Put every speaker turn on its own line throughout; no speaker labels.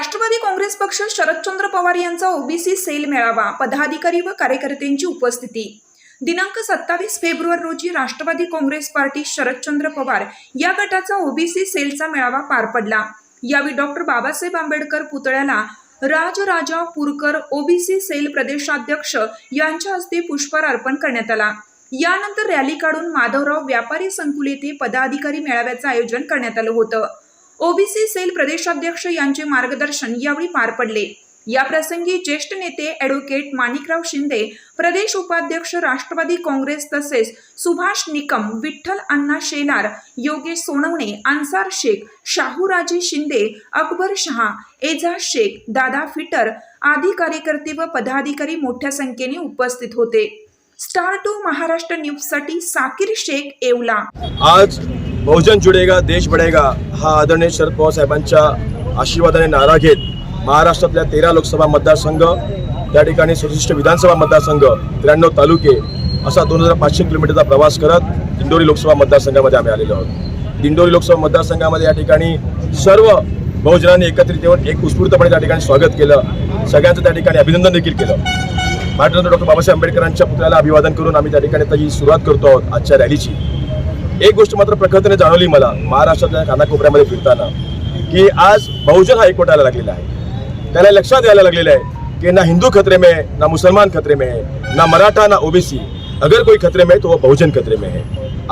राष्ट्रवादी काँग्रेस पक्ष शरदचंद्र पवार यांचा OBC sale मेळावा पदाधिकारी व कार्यकर्त्यांची उपस्थिती. दिनांक सत्तावीस फेब्रुवारी रोजी राष्ट्रवादी काँग्रेस पार्टी शरदचंद्र पवार या गटाचा ओबीसी सेलचा मेळावा पार पडला. यावेळी डॉक्टर बाबासाहेब आंबेडकर पुतळ्याला राजराजा पुरकर ओबीसी सेल प्रदेशाध्यक्ष यांच्या हस्ते पुष्पहार अर्पण करण्यात आला. यानंतर रॅली काढून माधवराव व्यापारी संकुल येथे पदाधिकारी मेळाव्याचं आयोजन करण्यात आलं होतं. ओबीसी सेल प्रदेशाध्यक्ष यांचे मार्गदर्शन यावेळी पार पडले. या प्रसंगी ज्येष्ठ नेते ॲडव्होकेट माणिकराव शिंदे प्रदेश उपाध्यक्ष राष्ट्रवादी काँग्रेस तसेच सुभाष निकम विठ्ठल अण्णा शेलार योगेश सोनवणे अन्सार शेख शाहूराजे शिंदे अकबर शहा एजाज शेख दादा फिटर आदी कार्यकर्ते व पदाधिकारी मोठ्या संख्येने उपस्थित होते. स्टार टू महाराष्ट्र न्यूजसाठी साकीर शेख येवला.
आज बहुजन जुडेगा देश बढेगा। हा आदरणीय शरद पवार साहेबांच्या आशीर्वादाने नारा घेत महाराष्ट्रातल्या तेरा लोकसभा मतदारसंघ त्या ठिकाणी सदुसष्ट विधानसभा मतदारसंघ त्र्याण्णव तालुके असा दोन हजार पाचशे किलोमीटरचा प्रवास करत दिंडोरी लोकसभा मतदारसंघामध्ये आम्ही आलेलो आहोत. दिंडोरी लोकसभा मतदारसंघामध्ये या ठिकाणी सर्व बहुजनांनी एकत्रित येऊन एक उत्स्फूर्तपणे त्या ठिकाणी स्वागत केलं. सगळ्यांचं त्या ठिकाणी अभिनंदन देखील केलं. भारतरत्न डॉक्टर बाबासाहेब आंबेडकरांच्या पुतळ्याला अभिवादन करून आम्ही त्या ठिकाणी त्याची सुरुवात करतो आहोत आजच्या रॅलीची. एक गोष्ट मात्र प्रखरतेने जाणवली मला महाराष्ट्रातल्या कानाकोपऱ्यामध्ये फिरताना की आज बहुजन हा एकवटायला लागलेला आहे. त्याला लक्षात यायला लागलेलं आहे की ना हिंदू खतरे में है ना मुसलमान खतरे में है ना मराठा ना ओबीसी. अगर कोई खतरे में है तो वो बहुजन खतरे में है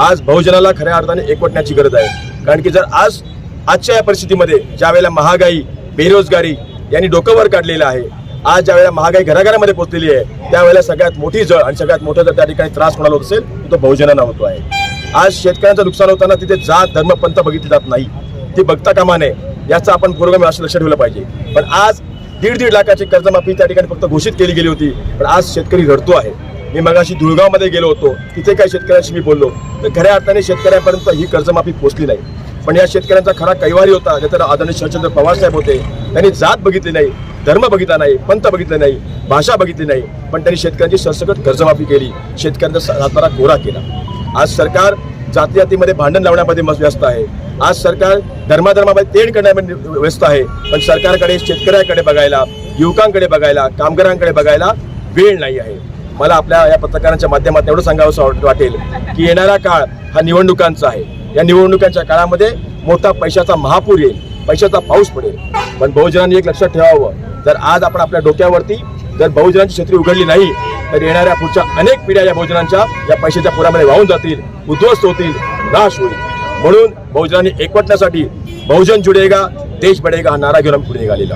आज बहुजनाला खऱ्या अर्थाने एकवटण्याची गरज आहे. कारण की जर आज आजच्या या परिस्थितीमध्ये ज्या वेळेला महागाई बेरोजगारी यांनी डोकं वर काढलेलं आहे आज ज्या वेळेला महागाई घराघरामध्ये पोहोचलेली आहे त्यावेळेला सगळ्यात मोठी जळ आणि सगळ्यात मोठा जर त्या ठिकाणी त्रास होणार होत असेल तर तो बहुजनांना होतो आहे. आज शेतकऱ्यांचं नुकसान होताना तिथे जात धर्म पंथ बघितली जात नाही. ती बघता कामा नये याचा आपण पुरोगामी असं लक्ष ठेवलं पाहिजे. पण आज दीड दीड लाखाची कर्जमाफी त्या ठिकाणी फक्त घोषित केली गेली होती. पण आज शेतकरी रडतो आहे. मी मगाशी धुळगावमध्ये गेलो होतो. तिथे काही शेतकऱ्यांशी मी बोललो. तर खऱ्या अर्थाने शेतकऱ्यांपर्यंत ही कर्जमाफी पोहोचली नाही. पण या शेतकऱ्यांचा खरा कैवारी होता. ज्याच्यात आदरणीय शरदचंद्र पवार साहेब होते. त्यांनी जात बघितली नाही धर्म बघितला नाही पंथ बघितले नाही भाषा बघितली नाही. पण त्यांनी शेतकऱ्यांची सरसकट कर्जमाफी केली. शेतकऱ्यांचा सातबारा कोरा केला. आज सरकार जाती जातीमध्ये भांडण लावण्यामध्ये मस्त व्यस्त आहे. आज सरकार धर्माधर्मामध्ये तेढ करण्यामध्ये व्यस्त आहे. पण सरकारकडे शेतकऱ्याकडे बघायला युवकांकडे बघायला कामगारांकडे बघायला वेळ नाही आहे. मला आपल्या या पत्रकारांच्या माध्यमात एवढं सांगावं वाटेल की येणारा काळ हा निवडणुकांचा आहे. या निवडणुकांच्या काळामध्ये मोठा पैशाचा महापूर येईल पैशाचा पाऊस पडेल. पण बहुजनांनी एक लक्षात ठेवावं. तर आज आपण आपल्या डोक्यावरती जर बहुजनांची छत्री उघडली नाही तर येणाऱ्या पुढच्या अनेक पिढ्या या बहुजनांच्या या पैशाच्या पुरामध्ये वाहून जातील उद्ध्वस्त होतील नाश होईल. म्हणून बहुजनांनी एकवटण्यासाठी बहुजन जुडेगा देश बडेगा हा नारा घेऊन पुढे निघालेला